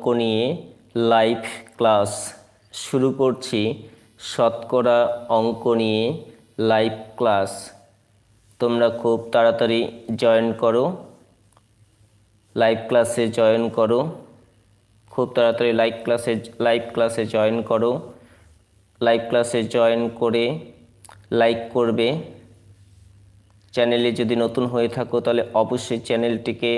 অঙ্ক নিয়ে live class শুরু করছি। শতকরা অঙ্ক নিয়ে লাইভ ক্লাস। তোমরা খুব তাড়াতাড়ি জয়েন করো। লাইভ ক্লাসে জয়েন করো। খুব তাড়াতাড়ি লাইভ ক্লাসে লাইভ ক্লাসে জয়েন করো। লাইভ ক্লাসে জয়েন করে লাইক করবে। চ্যানেলে যদি নতুন হয়ে থাকো তাহলে অবশ্যই চ্যানেলটিকে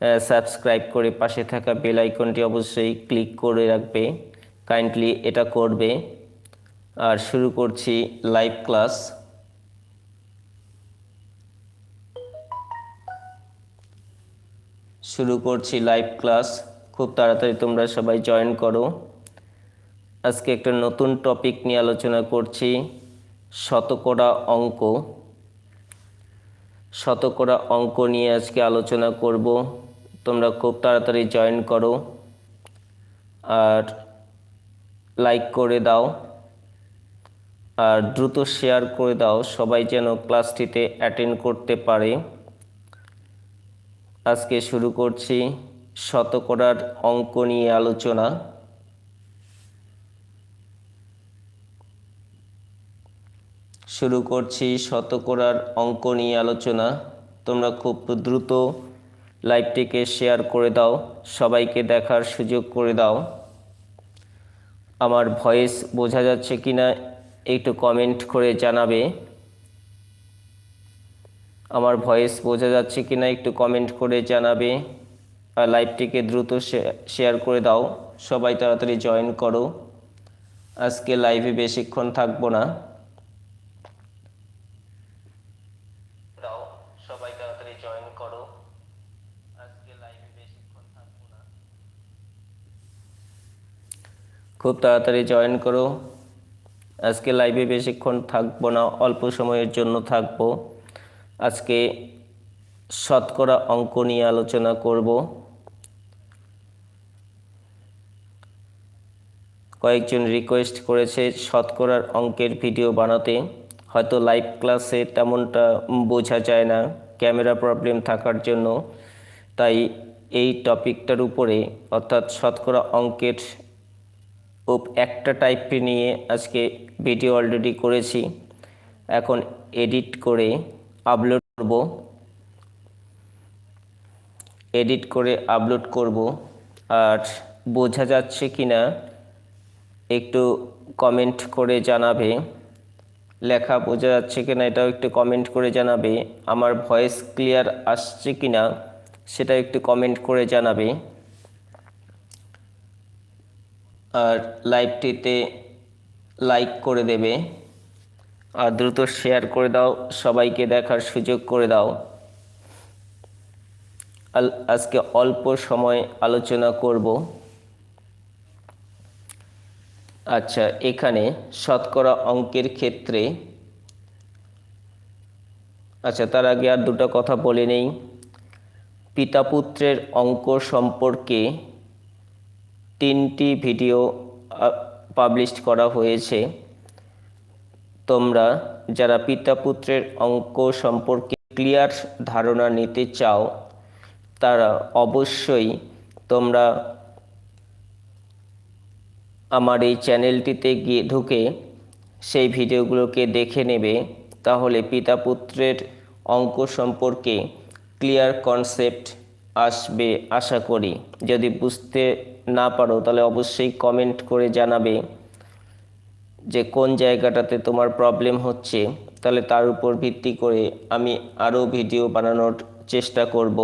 সাবস্ক্রাইব করে পাশে থাকা বেল আইকনটি অবশ্যই ক্লিক করে রাখবে। কাইন্ডলি এটা করবে। আর শুরু করছি লাইভ ক্লাস শুরু করছি লাইভ ক্লাস খুব তাড়াতাড়ি তোমরা সবাই জয়েন করো। আজকে একটা নতুন টপিক নিয়ে আলোচনা করছি, শতকরা অঙ্ক। শতকরা অঙ্ক নিয়ে আজকে আলোচনা করব। তোমরা খুব তাড়াতাড়ি জয়েন করো আর লাইক করে দাও আর দ্রুত শেয়ার করে দাও, সবাই যেন ক্লাসটিতে অ্যাটেন্ড করতে পারে। আজকে শুরু করছি শতকরার অঙ্ক নিয়ে আলোচনা। শুরু করছি শতকরার অঙ্ক নিয়ে আলোচনা। তোমরা খুব দ্রুত লাইভটিকে শেয়ার করে দাও, সবাইকে দেখার সুযোগ করে দাও। আমার ভয়েস বোঝা যাচ্ছে কি না একটু কমেন্ট করে জানাবে। আমার ভয়েস বোঝা যাচ্ছে কি না একটু কমেন্ট করে জানাবে। আর লাইভটিকে দ্রুত শেয়ার করে দাও, সবাই তাড়াতাড়ি জয়েন করো। আজকে লাইভে বেশিক্ষণ থাকব না দাও সবাই তাড়াতাড়ি জয়েন করো আজকে লাইভে বেশিক্ষণ থাকব না খুব তাড়াতাড়ি জয়েন করো। আজকে লাইভে বেশিক্ষণ থাকব না, অল্প সময়ের জন্য থাকব। আজকে শতকরা অঙ্ক নিয়ে আলোচনা করব। কয়েকজন রিকোয়েস্ট করেছে শতকরার অঙ্কের ভিডিও বানাতে। হয়তো লাইভ ক্লাসে তেমনটা বোঝা যায় না ক্যামেরা প্রবলেম থাকার জন্য। তাই এই টপিকটার উপরে, অর্থাৎ শতকরা অঙ্কের একটা টাইপ নিয়ে আজকে ভিডিও অলরেডি করেছি। এখন এডিট করে আপলোড করব। এডিট করে আপলোড করব। আর বোঝা যাচ্ছে কি না একটু কমেন্ট করে জানাবে। লেখা বোঝা যাচ্ছে কি না এটাও একটু কমেন্ট করে জানাবে। আমার ভয়েস ক্লিয়ার আসছে কি না সেটা একটু কমেন্ট করে জানাবে। আর লাইভটিতে লাইক করে দেবে। আর দ্রুত শেয়ার করে দাও, সবাইকে দেখার সুযোগ করে দাও। আজকে অল্প সময় আলোচনা করব। আচ্ছা এখানে শতকরা অঙ্কের ক্ষেত্রে আচ্ছা তার আগে আর দুটো কথা বলে নেই। পিতা পুত্রের অঙ্ক সম্পর্কে তিনটি ভিডিও পাবলিশ করা হয়েছে। তোমরা যারা পিতা পুত্রের অঙ্ক সম্পর্কে ক্লিয়ার ধারণা নিতে চাও, তারা অবশ্যই তোমরা আমার এই চ্যানেলটিতে গিয়ে ঢুকে সেই ভিডিওগুলোকে দেখে নেবে। তাহলে পিতা পুত্রের অঙ্ক সম্পর্কে ক্লিয়ার কনসেপ্ট আসবে আশা করি। যদি বুঝতে না পারো, তাহলে অবশ্যই কমেন্ট করে জানাবে যে কোন জায়গাটাতে তোমার প্রবলেম হচ্ছে। তাহলে তার উপর ভিত্তি করে আমি আরও ভিডিও বানানোর চেষ্টা করব।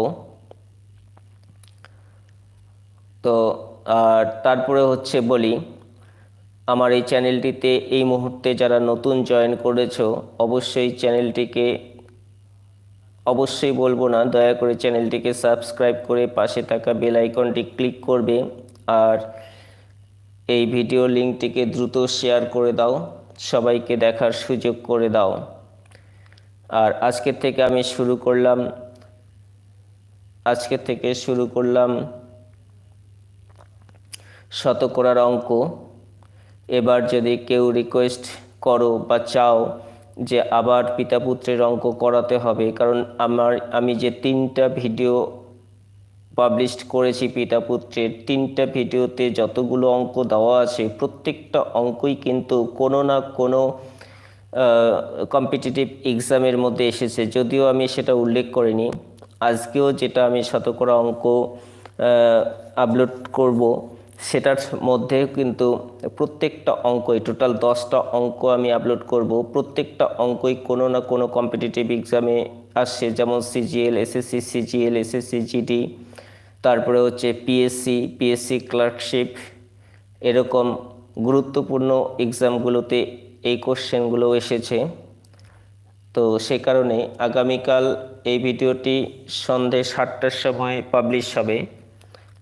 তো, আর তারপরে হচ্ছে বলি, আমার এই চ্যানেলটিতে এই মুহূর্তে যারা নতুন জয়েন করেছ, অবশ্যই চ্যানেলটিকে অবশ্যই বলব না, দয়া করে চ্যানেলটিকে সাবস্ক্রাইব করে পাশে থাকা বেল আইকনটি ক্লিক করবে আর এই ভিডিও লিঙ্কটিকে দ্রুত শেয়ার করে দাও, সবাইকে দেখার সুযোগ করে দাও। আর আজকের থেকে আমি শুরু করলাম আজকে থেকে শুরু করলাম শতকরার অঙ্ক। এবার যদি কেউ রিকোয়েস্ট করো বা চাও যে আবার পিতা পুত্রের অঙ্ক করাতে হবে। কারণ আমার, আমি যে তিনটা ভিডিও পাবলিশ করেছি পিতা পুত্রের তিনটা ভিডিওতে যতগুলো অঙ্ক দেওয়া আছে, প্রত্যেকটা অঙ্কই কিন্তু কোনো না কোনো কম্পিটিটিভ এক্সামের মধ্যে এসেছে। যদিও আমি সেটা উল্লেখ করিনি। আজকেও যেটা আমি শতকরা অঙ্ক আপলোড করব সেটার মধ্যে কিন্তু প্রত্যেকটা অঙ্কই টোটাল দশটা অঙ্ক আমি আপলোড করব। প্রত্যেকটা অঙ্কই কোনো না কোনো কম্পিটিটিভ এক্সামে আসছে, যেমন CGL SSC CGL SSC GD তারপরে হচ্ছে পিএসসি পিএসসি ক্লার্কশিপ এরকম গুরুত্বপূর্ণ এক্সামগুলোতে এই কোশ্চেনগুলো এসেছে। তো সে কারণে আগামীকাল এই ভিডিওটি সন্ধে সাতটার সময় পাবলিশ হবে।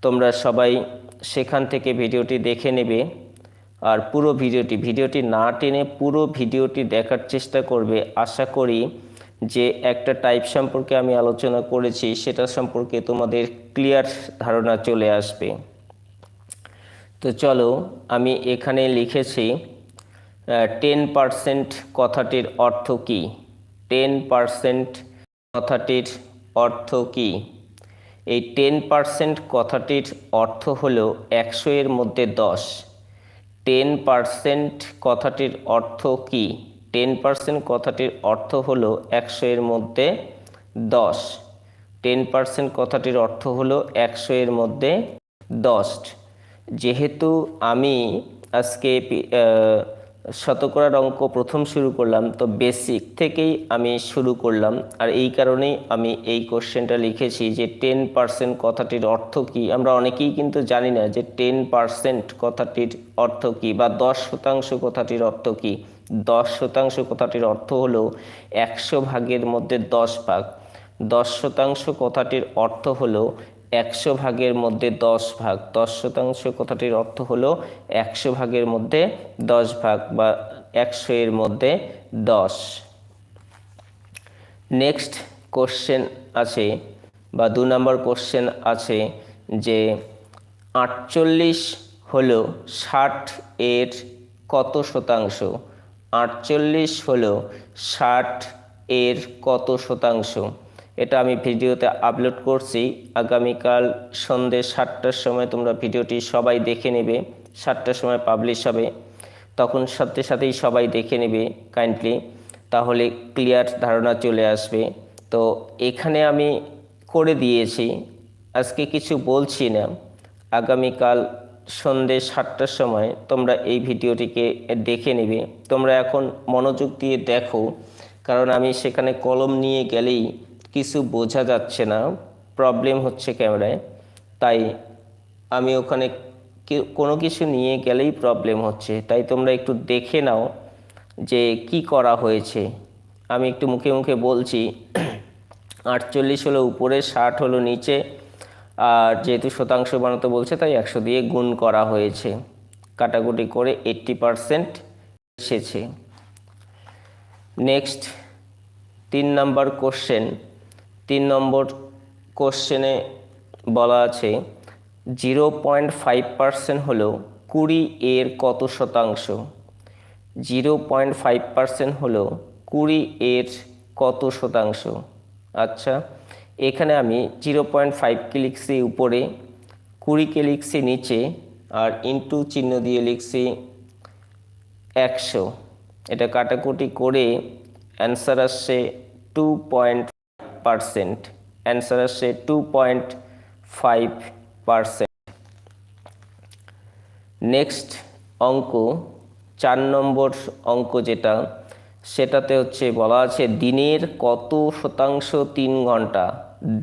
তোমরা সবাই সেখান থেকে ভিডিওটি দেখে নেবে আর পুরো ভিডিওটি ভিডিওটি না টেনে পুরো ভিডিওটি দেখার চেষ্টা করবে। আশা করি যে একটা টাইপ সম্পর্কে আমি আলোচনা করেছি, সেটা সম্পর্কে তোমাদের ক্লিয়ার ধারণা চলে আসবে। তো চলো, আমি এখানে লিখেছি টেন পারসেন্ট কথাটির অর্থ কী? টেন পারসেন্ট কথাটির অর্থ কী? এই টেন পারসেন্ট কথাটির অর্থ হল একশো এর মধ্যে দশ। টেন পারসেন্ট কথাটির অর্থ কী? টেন পারসেন্ট কথাটির অর্থ হল একশো এর মধ্যে দশ। টেন পারসেন্ট কথাটির অর্থ হলো একশো এর মধ্যে দশ। যেহেতু আমি আজকে শতকরার অঙ্ক প্রথম শুরু করলাম, তো বেসিক থেকেই আমি শুরু করলাম। আর এই কারণেই আমি এই কোশ্চেনটা লিখেছি যে টেন পার্সেন্ট কথাটির অর্থ কী? আমরা অনেকেই কিন্তু জানি না যে টেন পার্সেন্ট কথাটির অর্থ কী বা দশ শতাংশ কথাটির অর্থ কী। দশ শতাংশ কথাটির অর্থ হলো একশো ভাগের মধ্যে দশ ভাগ। দশ শতাংশ কথাটির অর্থ হলো একশো ভাগের মধ্যে দশ ভাগ। দশ শতাংশ কথাটির অর্থ হলো একশো ভাগের মধ্যে দশ ভাগ বা একশো এর মধ্যে দশ। নেক্সট কোশ্চেন আছে বা দু নম্বর কোশ্চেন আছে যে আটচল্লিশ হলো ষাট এর কত শতাংশ? আটচল্লিশ হলো ষাট এর কত শতাংশ? এটা আমি ভিডিওতে আপলোড করছি। আগামীকাল সন্ধ্যে সাতটার সময় তোমরা ভিডিওটি সবাই দেখে নেবে। সাতটার সময় পাবলিশ হবে। তখন সাথে সাথেই সবাই দেখে নেবে কাইন্ডলি তাহলে ক্লিয়ার ধারণা চলে আসবে। তো এখানে আমি করে দিয়েছি। আজকে কিছু বলছি না। আগামীকাল সন্ধ্যে সাতটার সময় তোমরা এই ভিডিওটিকে দেখে নেবে। তোমরা এখন মনোযোগ দিয়ে দেখো। কারণ আমি সেখানে কলম নিয়ে গেলেই কিছু বোঝা যাচ্ছে না প্রবলেম হচ্ছে ক্যামেরায় তাই আমি ওখানে কোনো কিছু নিয়ে গেলেই প্রবলেম হচ্ছে। তাই তোমরা একটু দেখে নাও যে কি করা হয়েছে। আমি একটু মুখে মুখে বলছি, আটচল্লিশ হলো উপরে, ষাট হলো নিচে, আর যেহেতু শতাংশ বানাতে বলছে, তাই একশো দিয়ে গুণ করা হয়েছে। কাটাকুটি করে এইট্টি পারসেন্ট এসেছে। নেক্সট তিন নাম্বার কোশ্চেন তিন নম্বর কোশ্চেনে বলা আছে জিরো পয়েন্ট ফাইভ পার্সেন্ট হলো কুড়ি এর কত শতাংশ? জিরো পয়েন্ট ফাইভ পার্সেন্ট হলো কুড়ি এর কত শতাংশ? আচ্ছা এখানে আমি জিরো পয়েন্ট ফাইভকে লিখছি উপরে কুড়িকে লিখছি নিচে, আর ইন্টু চিহ্ন দিয়ে লিখছি একশো। এটা কাটাকুটি করে অ্যান্সার আসছে টু পয়েন্ট পারসেন্ট অ্যান্সার আসছে two point five percent next অঙ্ক, চার নম্বর অঙ্ক যেটা, সেটাতে হচ্ছে বলা আছে দিনের কত শতাংশ তিন ঘণ্টা,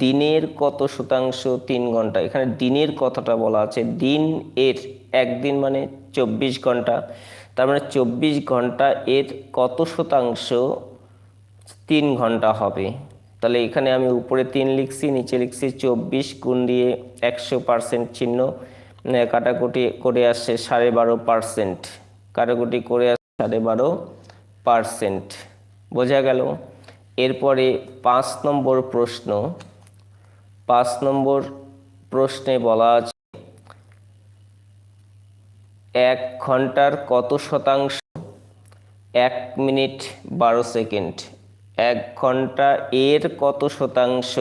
দিনের কত শতাংশ তিন ঘণ্টা। এখানে দিনের কথাটা বলা আছে, দিন এর একদিন মানে চব্বিশ ঘণ্টা, তার মানে চব্বিশ ঘণ্টা এর কত শতাংশ তিন ঘণ্টা হবে? তাহলে এখানে আমি উপরে তিন লিখছি, নিচে লিখছি চব্বিশ গুণ দিয়ে একশো পার্সেন্ট চিহ্ন। কাটাকুটি করে আসছে সাড়ে বারো পার্সেন্ট। কাটাকুটি করে আসছে সাড়ে বারো পার্সেন্ট। বোঝা গেল? এরপরে পাঁচ নম্বর প্রশ্ন। পাঁচ নম্বর প্রশ্নে বলা আছে, এক ঘণ্টার কত শতাংশ? এক মিনিট বারো সেকেন্ড। এক ঘণ্টা এর কত শতাংশ?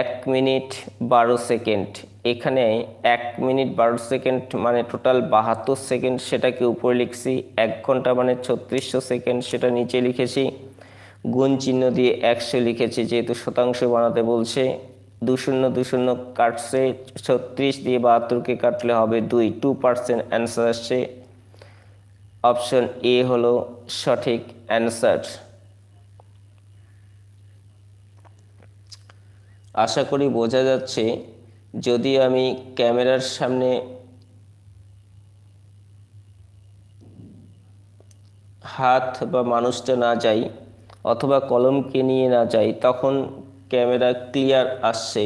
এক মিনিট বারো সেকেন্ড। এখানে এক মিনিট বারো সেকেন্ড মানে টোটাল বাহাত্তর সেকেন্ড সেটাকে উপরে লিখছি। এক ঘণ্টা মানে ছত্রিশশো সেকেন্ড সেটা নিচে লিখেছি। গুণ চিহ্ন দিয়ে একশো লিখেছি যেহেতু শতাংশ বানাতে বলছে। দু শূন্য দু শূন্য কাটছে, ছত্রিশ দিয়ে বাহাত্তরকে কাটলে হবে দুই। টু পার্সেন্ট অ্যান্সার আসছে। অপশন এ হলো সঠিক অ্যান্সার আশা করি বোঝা যাচ্ছে, যদি আমি ক্যামেরার সামনে হাত বা মানুষটা না যাই অথবা কলমকে নিয়ে না যাই, তখন ক্যামেরা ক্লিয়ার আসছে।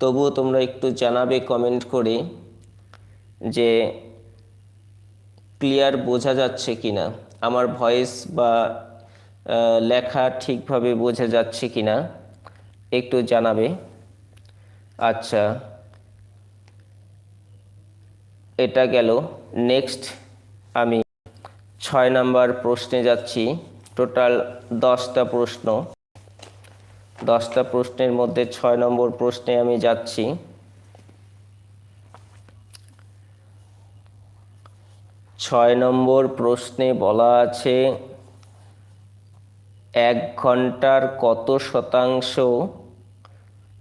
তবুও তোমরা একটু জানাবে, কমেন্ট করে যে ক্লিয়ার বোঝা যাচ্ছে কি না আমার ভয়েস বা লেখা ঠিকভাবে বোঝা যাচ্ছে কি না একটু জানাবে। আচ্ছা। এটা গেল। নেক্সট আমি ছয় নাম্বার প্রশ্নে যাচ্ছি। টোটাল দশটা প্রশ্ন। দশটা প্রশ্নের মধ্যে ছয় নম্বর প্রশ্নে আমি যাচ্ছি। ছয় নম্বর প্রশ্নে বলা আছে, এক ঘণ্টার কত শতাংশ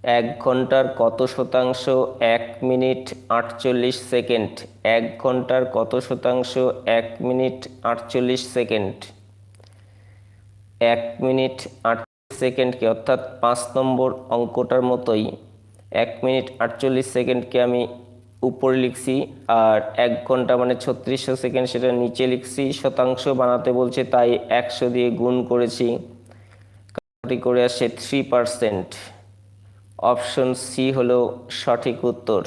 এক ঘণ্টার কত শতাংশ? এক মিনিট আটচল্লিশ সেকেন্ড। এক ঘণ্টার কত শতাংশ? এক মিনিট আটচল্লিশ সেকেন্ড। এক মিনিট আটচল্লিশ সেকেন্ডকে, অর্থাৎ পাঁচ নম্বর অঙ্কটার মতোই। এক মিনিট আটচল্লিশ সেকেন্ডকে আমি উপরে লিখছি, আর এক ঘণ্টা মানে ছত্রিশশো সেকেন্ড সেটা নিচে লিখছি। শতাংশ বানাতে বলছে তাই একশো দিয়ে গুণ করেছি। করে আসে থ্রি পারসেন্ট অপশন সি হলো সঠিক উত্তর।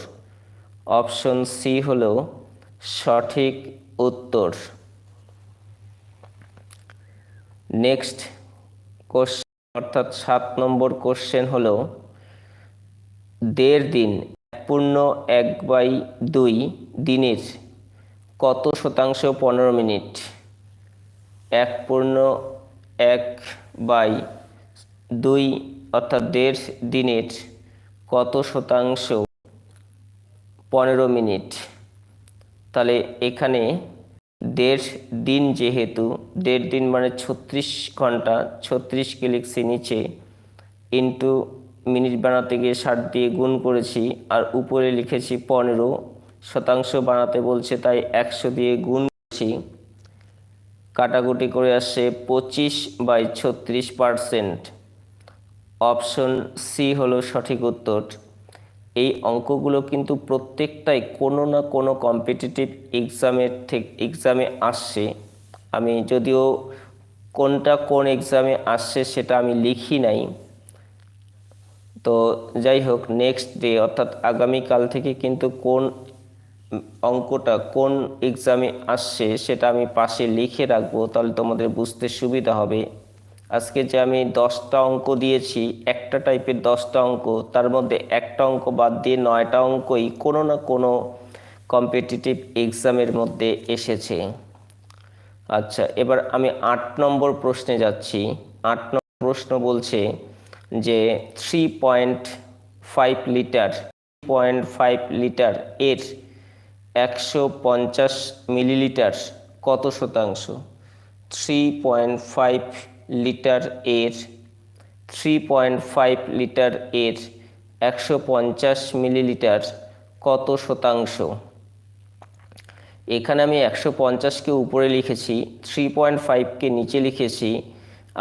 অপশন সি হলো সঠিক উত্তর। নেক্সট কোশ্চেন অর্থাৎ সাত নম্বর কোশ্চেন হলো, দেড় দিন পূর্ণ, এক বাই দুই দিনের কত শতাংশ পনেরো মিনিট? এক পূর্ণ, এক বাই দুই অর্থাৎ দেড় দিনের কত শতাংশ? পনেরো মিনিট। তাহলে এখানে দেড় দিন যেহেতু, দেড় দিন মানে ছত্রিশ ঘণ্টা ছত্রিশকে লিখছি নিচে ইন্টু মিনিট বানাতে গিয়ে ষাট দিয়ে গুণ করেছি, আর উপরে লিখেছি পনেরো শতাংশ বানাতে বলছে তাই একশো দিয়ে গুণ করেছি। কাটাকুটি করে আসছে পঁচিশ বাই ছত্রিশ পারসেন্ট অপশন সি হলো সঠিক উত্তর। এই অঙ্কগুলো কিন্তু প্রত্যেকটাই কোনো না কোনো কম্পিটিটিভ এক্সামের থেকে এক্সামে আসছে। আমি যদিও কোনটা কোন এক্সামে আসছে সেটা আমি লিখি নাই। তো যাই হোক নেক্সট ডে অর্থাৎ আগামীকাল থেকে কিন্তু কোন অঙ্কটা কোন এক্সামে আসছে সেটা আমি পাশে লিখে রাখব, তাহলে তোমাদের বুঝতে সুবিধা হবে। আজকে যে আমি দশটা অঙ্ক দিয়েছি, একটা টাইপের দশটা অঙ্ক, তার মধ্যে একটা অঙ্ক বাদ দিয়ে নয়টা অঙ্কই কোনো না কোনো কম্পিটিটিভ এক্সামের মধ্যে এসেছে। আচ্ছা এবার আমি আট নম্বর প্রশ্নে যাচ্ছি। আট নম্বর প্রশ্ন বলছে যে three point five litre point five litre এর একশো পঞ্চাশ মিলিলিটার কত শতাংশ? থ্রি পয়েন্ট ফাইভ লিটার এর থ্রি পয়েন্ট ফাইভ লিটার এর, একশো পঞ্চাশ মিলিলিটার কত শতাংশ? এখানে আমি একশো পঞ্চাশকে উপরে লিখেছি থ্রি পয়েন্ট ফাইভকে নিচে লিখেছি,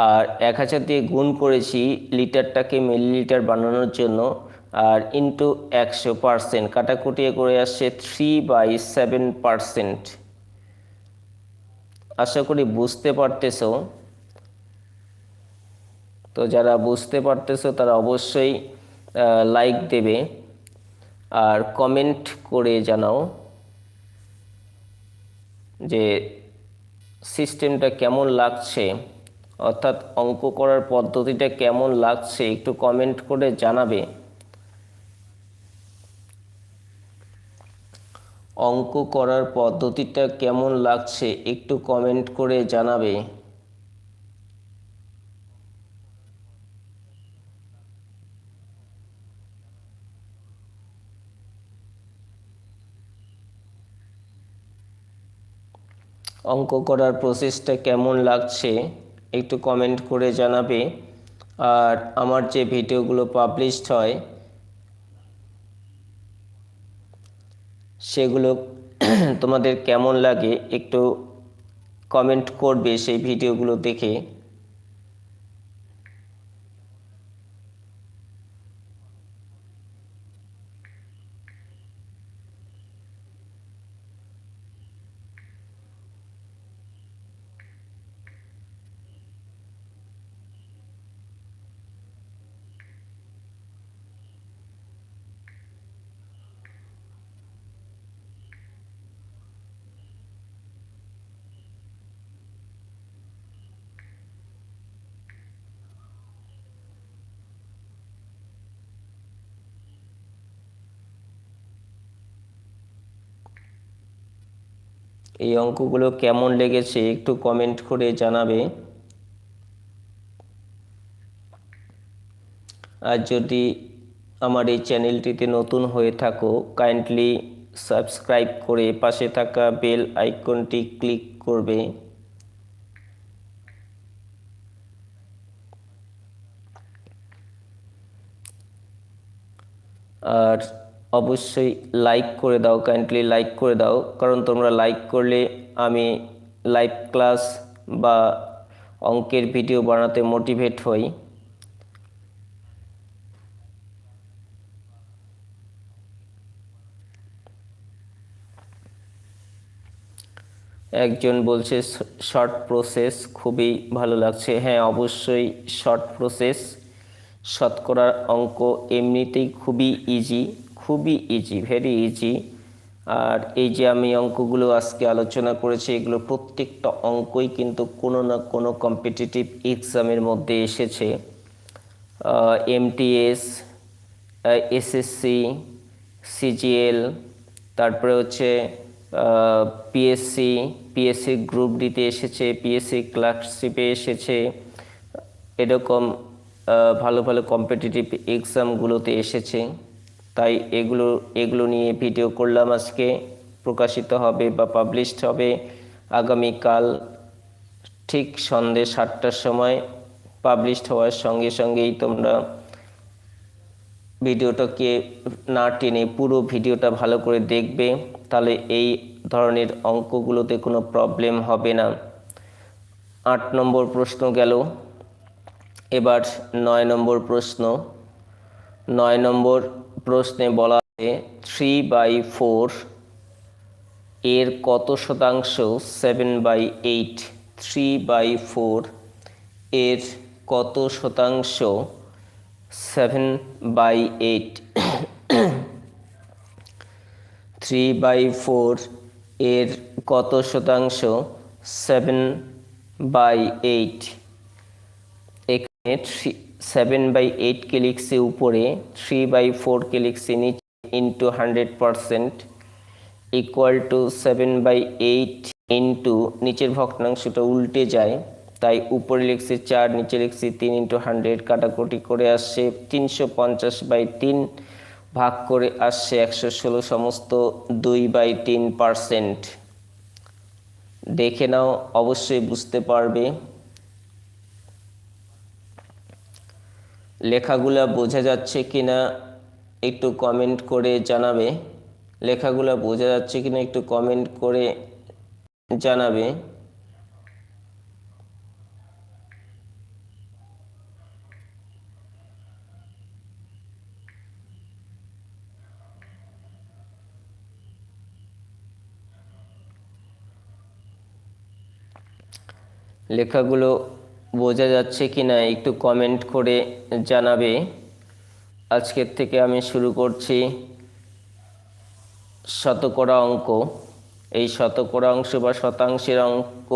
আর এক হাজার দিয়ে গুণ করেছি লিটারটাকে মিলিলিটার বানানোর জন্য, আর ইন্টু একশো পার্সেন্ট কাটাকুটিয়ে করে আসছে থ্রি বাই সেভেন পার্সেন্ট আশা করি বুঝতে পারতেছো। তো যারা বুঝতে পারতেছো তারা অবশ্যই লাইক দেবে আর কমেন্ট করে জানাও যে সিস্টেমটা কেমন লাগছে, অর্থাৎ অঙ্ক করার পদ্ধতিটা কেমন লাগছে একটু কমেন্ট করে জানাবে। অঙ্ক করার পদ্ধতিটা কেমন লাগছে একটু কমেন্ট করে জানাবে। অঙ্ক করার প্রসেসটা কেমন লাগছে একটু কমেন্ট করে জানাবে। আর আমার যে ভিডিওগুলো পাবলিশড হয়, সেগুলো তোমাদের কেমন লাগে একটু কমেন্ট করবে সেই ভিডিওগুলো দেখে। এই অঙ্কগুলো কেমন লেগেছে একটু কমেন্ট করে জানাবে। আর যদি আমার এই চ্যানেলটিতে নতুন হয়ে থাকো কাইন্ডলি সাবস্ক্রাইব করে পাশে থাকা বেল আইকনটি ক্লিক করবে। আর অবশ্যই লাইক করে দাও কাইন্ডলি লাইক করে দাও। কারণ তোমরা লাইক করলে আমি লাইভ ক্লাস বা অঙ্কের ভিডিও বানাতে মোটিভেট হই। একজন বলছে শর্ট প্রসেস খুবই ভালো লাগছে। হ্যাঁ অবশ্যই শর্ট প্রসেস শতকরার অঙ্ক এমনিতেই খুবই ইজি খুবই ইজি ভেরি ইজি আর এই যে আমি অঙ্কগুলো আজকে আলোচনা করেছি, এগুলো প্রত্যেকটা অঙ্কই কিন্তু কোনো না কোনো কম্পিটিটিভ এক্সামের মধ্যে এসেছে। এমটিএস এসএসসি সিজিএল তারপরে হচ্ছে পিএসসি পিএসসি গ্রুপ ডিতে এসেছে পিএসসি ক্লার্কশিপে এসেছে। এরকম ভালো ভালো কম্পিটিটিভ এক্সামগুলোতে এসেছে। তাই এগুলো এগুলো নিয়ে ভিডিও করলাম আজকে। প্রকাশিত হবে বা পাবলিশড হবে আগামীকাল ঠিক সন্ধে সাতটার সময়। পাবলিশড হওয়ার সঙ্গে সঙ্গেই তোমরা ভিডিওটাকে না টেনে পুরো ভিডিওটা ভালো করে দেখবে। তাহলে এই ধরনের অঙ্কগুলোতে কোনো প্রবলেম হবে না। আট নম্বর প্রশ্ন গেল। এবার নয় নম্বর প্রশ্ন। নয় নম্বর প্রশ্নে বলা আছে থ্রি বাই ফোর এর কত শতাংশ? Seven by eight three by four এর কত শতাংশ? Seven by eight three by four এর কত শতাংশ? সেভেন বাই এইট এখানে থ্রি সেভেন বাই এইটকে লিখছি উপরে, থ্রি বাই ফোরকে লিখছি নিচে into hundred percent equal to seven by eight into নিচের ভগ্নাংশটা উল্টে যায়, তাই উপরে লিখছি চার, নিচে লিখছি তিন ইন্টু হান্ড্রেড কাটাকুটি করে আসছে তিনশো পঞ্চাশ বাই তিন ভাগ করে আসছে একশো ষোলো সমস্ত দুই বাই তিন পারসেন্ট দেখে নাও, অবশ্যই বুঝতে পারবে। লেখাগুলা বোঝা যাচ্ছে কি না একটু কমেন্ট করে জানাবে। লেখাগুলা বোঝা যাচ্ছে কি না একটু কমেন্ট করে জানাবে। লেখাগুলো বোঝা যাচ্ছে কি না একটু কমেন্ট করে জানাবে। আজকের থেকে আমি শুরু করছি শতকরা অঙ্ক। এই শতকরা অংশ বা শতাংশের অঙ্ক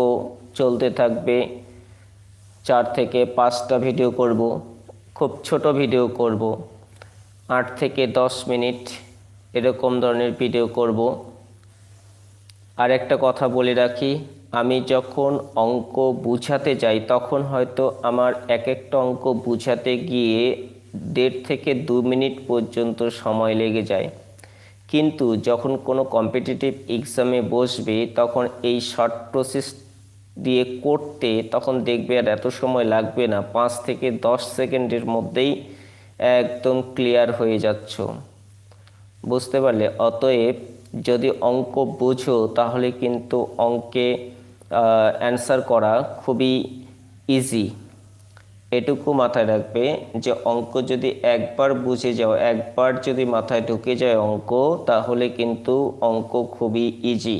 চলতে থাকবে। চার থেকে পাঁচটা ভিডিও করব। খুব ছোট ভিডিও করব। আট থেকে দশ মিনিট এরকম ধরনের ভিডিও করব। আর একটা কথা বলে রাখি আমি যখন অঙ্ক বুঝাতে যাই, তখন হয়তো আমার এক একটা অঙ্ক বুঝাতে গিয়ে দেড় থেকে দু মিনিট পর্যন্ত সময় লেগে যায়। কিন্তু যখন কোনো কম্পিটিটিভ এক্সামে বসবে, তখন এই শর্ট প্রসেস দিয়ে করতে তখন দেখবে আর এত সময় লাগবে না। পাঁচ থেকে দশ সেকেন্ডের মধ্যেই একদম ক্লিয়ার হয়ে যাচ্ছ। বুঝতে পারলে? অতএব যদি অঙ্ক বোঝো, তাহলে কিন্তু অঙ্কে অ্যান্সার করা খুবই ইজি এটুকু মাথায় রাখবে যে অঙ্ক যদি একবার বুঝে যাও, একবার যদি মাথায় ঢুকে যায় অঙ্ক, তাহলে কিন্তু অঙ্ক খুবই ইজি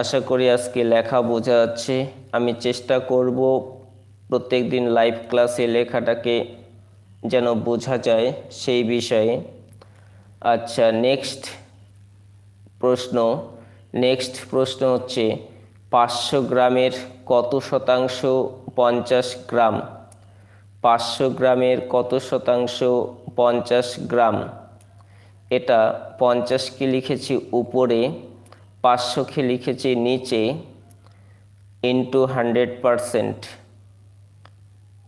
আশা করি আজকে লেখা বোঝা যাচ্ছে। আমি চেষ্টা করব প্রত্যেক দিন লাইভ ক্লাসে লেখাটাকে যেন বোঝা যায় সেই বিষয়ে। আচ্ছা নেক্সট প্রশ্ন। নেক্সট প্রশ্ন হচ্ছে, পাঁচশো গ্রামের কত শতাংশ পঞ্চাশ গ্রাম? পাঁচশো গ্রামের কত শতাংশ পঞ্চাশ গ্রাম? এটা পঞ্চাশকে লিখেছি উপরে পাঁচশোকে লিখেছি নিচে ইন্টু হান্ড্রেড পারসেন্ট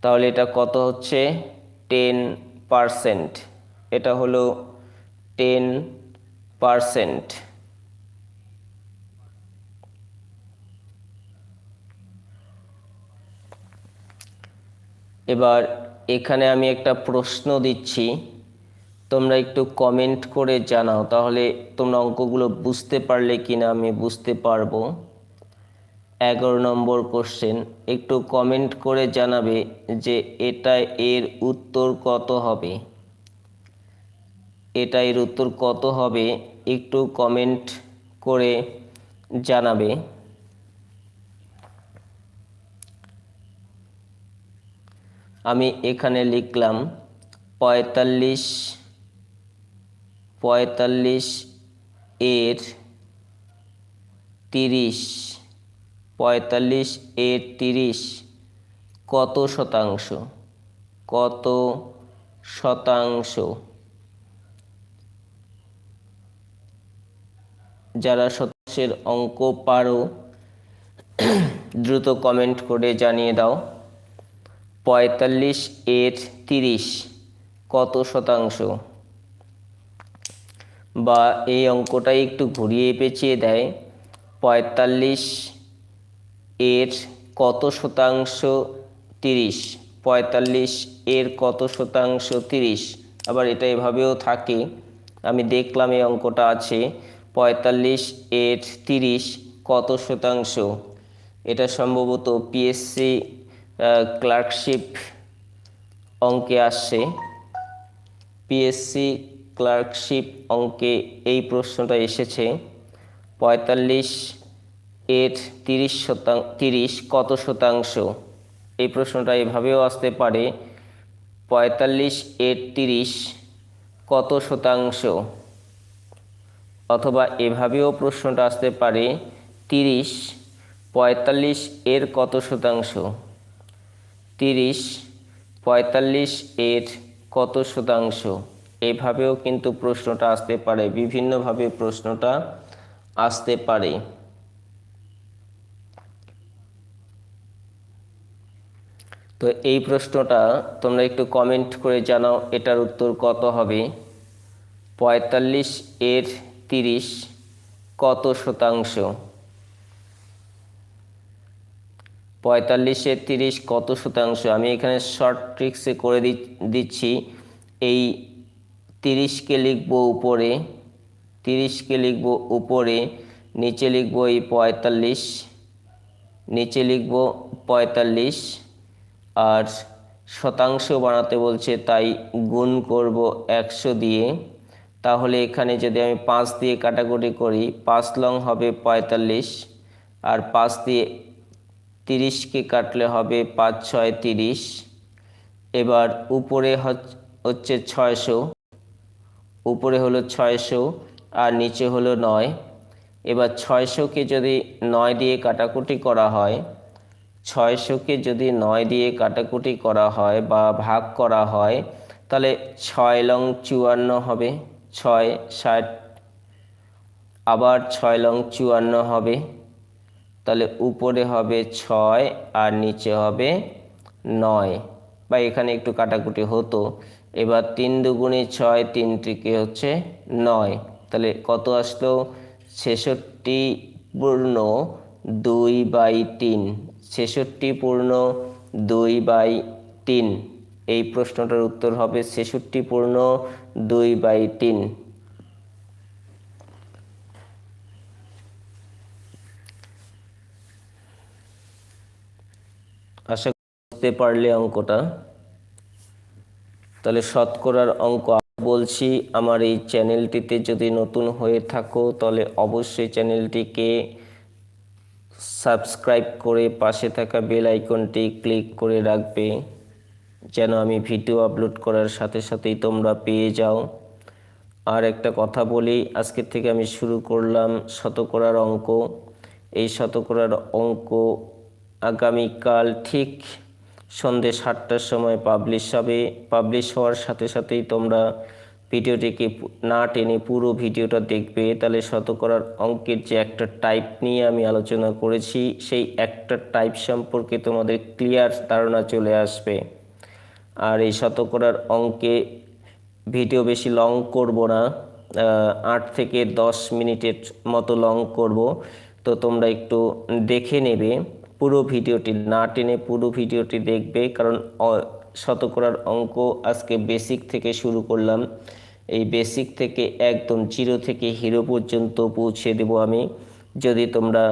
তাহলে এটা কত হচ্ছে? টেন পারসেন্ট এটা হলো টেন পারসেন্ট এবার এখানে আমি একটা প্রশ্ন দিচ্ছি। তোমরা একটু কমেন্ট করে জানাও, তাহলে তোমরা অঙ্কগুলো বুঝতে পারলে কি না আমি বুঝতে পারব। এগারো নম্বর কোশ্চেন একটু কমেন্ট করে জানাবে যে এটা এর উত্তর কত হবে? এটা এর উত্তর কত হবে? একটু কমেন্ট করে জানাবে। আমি এখানে লিখলাম পঁয়তাল্লিশ পঁয়তাল্লিশ এর তিরিশ। পঁয়তাল্লিশ এর তিরিশ। কত শতাংশ? কত শতাংশ? যারা শতাংশের অঙ্ক পারো, দ্রুত কমেন্ট করে জানিয়ে দাও। পঁয়তাল্লিশ এর তিরিশ। কত শতাংশ? বা এই অঙ্কটাই একটু ঘুরিয়ে পেঁচিয়ে দেয়। পঁয়তাল্লিশ এর কত শতাংশ তিরিশ? পঁয়তাল্লিশ এর কত শতাংশ তিরিশ? আবার এটা এভাবেও থাকে। আমি দেখলাম এই অঙ্কটা আছে। পঁয়তাল্লিশ এর তিরিশ কত শতাংশ? এটা সম্ভবত পিএসসি ক্লার্কশিপ অঙ্কে আসছে। পিএসসি ক্লার্কশিপ অঙ্কে এই প্রশ্নটা এসেছে। পঁয়তাল্লিশ এর তিরিশ শতাংশ তিরিশ কত শতাংশ? এই প্রশ্নটা এভাবেও আসতে পারে। পঁয়তাল্লিশ এর তিরিশ কত শতাংশ? অথবা এভাবেও প্রশ্নটা আসতে পারে। তিরিশ, পঁয়তাল্লিশ এর কত শতাংশ? তিরিশ, পঁয়তাল্লিশ এর কত শতাংশ? এভাবেও কিন্তু প্রশ্নটা আসতে পারে। বিভিন্নভাবে প্রশ্নটা আসতে পারে। তো এই প্রশ্নটা তোমরা একটু কমেন্ট করে জানাও, এটার উত্তর কত হবে? পঁয়তাল্লিশ এর তিরিশ কত শতাংশ? পঁয়তাল্লিশের তিরিশ কত শতাংশ? আমি এখানে শর্ট ট্রিক্সে করে দিচ্ছি। এই তিরিশকে লিখব উপরে, তিরিশকে লিখব উপরে, নিচে লিখব এই পঁয়তাল্লিশ, নিচে লিখব পঁয়তাল্লিশ আর শতাংশ বানাতে বলছে, তাই গুণ করব একশো দিয়ে। তাহলে এখানে যদি আমি পাঁচ দিয়ে কাটাকুটি করি, পাঁচ লং হবে পঁয়তাল্লিশ, আর পাঁচ দিয়ে তিরিশকে কাটলে হবে পাঁচ ছয় তিরিশ। এবার উপরে হচ্ছে ছয়শো, উপরে হলো ছয়শো, আর নিচে হলো নয়। এবার ছয়শোকে যদি নয় দিয়ে কাটাকুটি করা হয় ছয়শোকে যদি নয় দিয়ে কাটাকুটি করা হয় বা ভাগ করা হয়, তাহলে ছয় লং চুয়ান্ন হবে। ছয় ষাট, আবার ছয় লং চুয়ান্ন হবে। তাহলে উপরে হবে ছয় আর নিচে হবে নয়। বা এখানে একটু কাটাকুটি হতো। এবার তিন দুগুণে ছয়, তিন ত্রিকে হচ্ছে নয়। তাহলে কত আসলো? ছেষট্টি পূর্ণ দুই বাই তিন। ছেষট্টি পূর্ণ দুই বাই তিন। এই প্রশ্নটার উত্তর হবে ছেষট্টি পূর্ণ দুই বাই তিন। আশা করতে পারলে অঙ্কটা। তাহলে শতকরার অঙ্ক বলছি। আমার এই চ্যানেলটিতে যদি নতুন হয়ে থাকো, তাহলে অবশ্যই চ্যানেলটিকে সাবস্ক্রাইব করে পাশে থাকা বেল আইকনটি ক্লিক করে রাখবে, যেন আমি ভিডিও আপলোড করার সাথে সাথেই তোমরা পেয়ে যাও। আর একটা কথা বলি আজকের থেকে আমি শুরু করলাম শতকরার অঙ্ক। এই শতকরার অঙ্ক আগামীকাল ঠিক সন্ধে সাতটার সময় পাবলিশ হবে। পাবলিশ হওয়ার সাথে সাথেই তোমরা ভিডিওটিকে না টেনে পুরো ভিডিওটা দেখবে, তাহলে শতকরার অঙ্কের যে একটা টাইপ নিয়ে আমি আলোচনা করেছি, সেই একটা টাইপ সম্পর্কে তোমাদের ক্লিয়ার ধারণা চলে আসবে। আর এই শতকরার অঙ্কে ভিডিও বেশি লং করব না আট থেকে দশ মিনিটের মতো লং করব। তো তোমরা একটু দেখে নেবে, পুরো ভিডিওটি না টেনে পুরো ভিডিওটি দেখবে, কারণ শতকরার অঙ্ক আজকে বেসিক থেকে শুরু করলাম। এই বেসিক থেকে একদম জিরো থেকে হিরো পর্যন্ত পৌঁছে দেব আমি। যদি তোমরা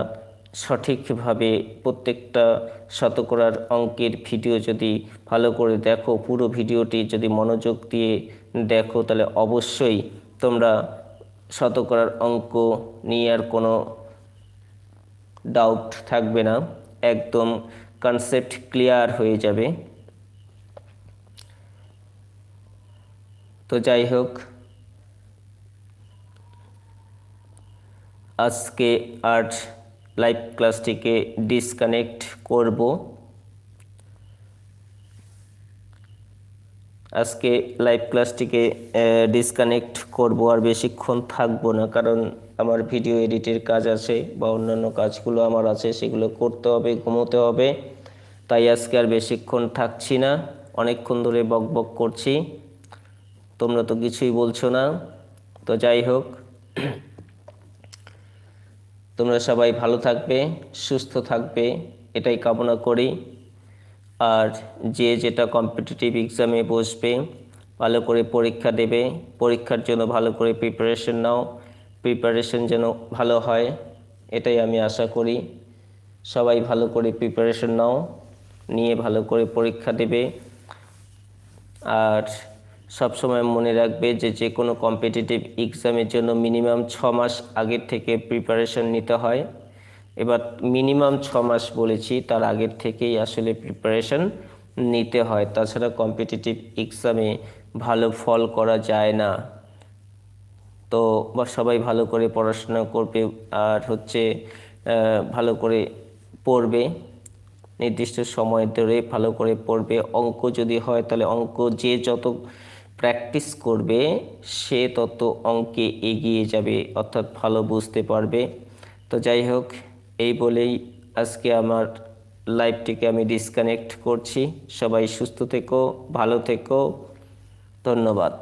সঠিকভাবে প্রত্যেকটা শতকরার অঙ্কের ভিডিও যদি ভালো করে দেখো, পুরো ভিডিওটি যদি মনোযোগ দিয়ে দেখো, তাহলে অবশ্যই তোমরা শতকরার অঙ্ক নিয়ে আর কোনো ডাউট থাকবে না। একদম কনসেপ্ট ক্লিয়ার হয়ে যাবে। তো যাই হোক। আজকে আর লাইভ ক্লাসটিকে ডিসকানেক্ট করব। আজকে লাইভ ক্লাসটিকে ডিসকানেক্ট করব আর বেশিক্ষণ থাকব না, কারণ আমার ভিডিও এডিটের কাজ আছে বা অন্যান্য কাজগুলো আমার আছে, সেগুলো করতে হবে, ঘুমোতে হবে। তাই আজকে আর বেশিক্ষণ থাকছি না। অনেকক্ষণ ধরে বক বক করছি। তোমরা তো কিছুই বলছো না। তো যাই হোক, তোমরা সবাই ভালো থাকবে, সুস্থ থাকবে, এটাই কামনা করি। আর যে যেটা কম্পিটিটিভ এক্সামে বসবে, ভালো করে পরীক্ষা দেবে, পরীক্ষার জন্য ভালো করে প্রিপারেশন নাও প্রিপারেশন যেন ভালো হয়, এটাই আমি আশা করি। সবাই ভালো করে প্রিপারেশন নাও, নিয়ে ভালো করে পরীক্ষা দেবে। আর সবসময় মনে রাখবে যে যে কোনো কম্পিটিটিভ এক্সামের জন্য মিনিমাম ছ মাস আগের থেকে প্রিপারেশন নিতে হয়। এবার মিনিমাম ছ মাস বলেছি, তার আগের থেকেই আসলে প্রিপারেশন নিতে হয়। তাছাড়া কম্পিটিটিভ এক্সামে ভালো ফল করা যায় না। তো বা সবাই ভালো করে পড়াশোনা করবে আর হচ্ছে ভালো করে পড়বে। নির্দিষ্ট সময় ধরে ভালো করে পড়বে। অঙ্ক যদি হয় তাহলে অঙ্ক যে যত প্র্যাকটিস করবে, সে তত অঙ্কে এগিয়ে যাবে, অর্থাৎ ভালো বুঝতে পারবে। তো যাই হোক, এই বলেই আজকে আমার লাইভটিকে আমি ডিসকানেক্ট করছি। সবাই সুস্থ থেকো, ভালো থেকো। ধন্যবাদ।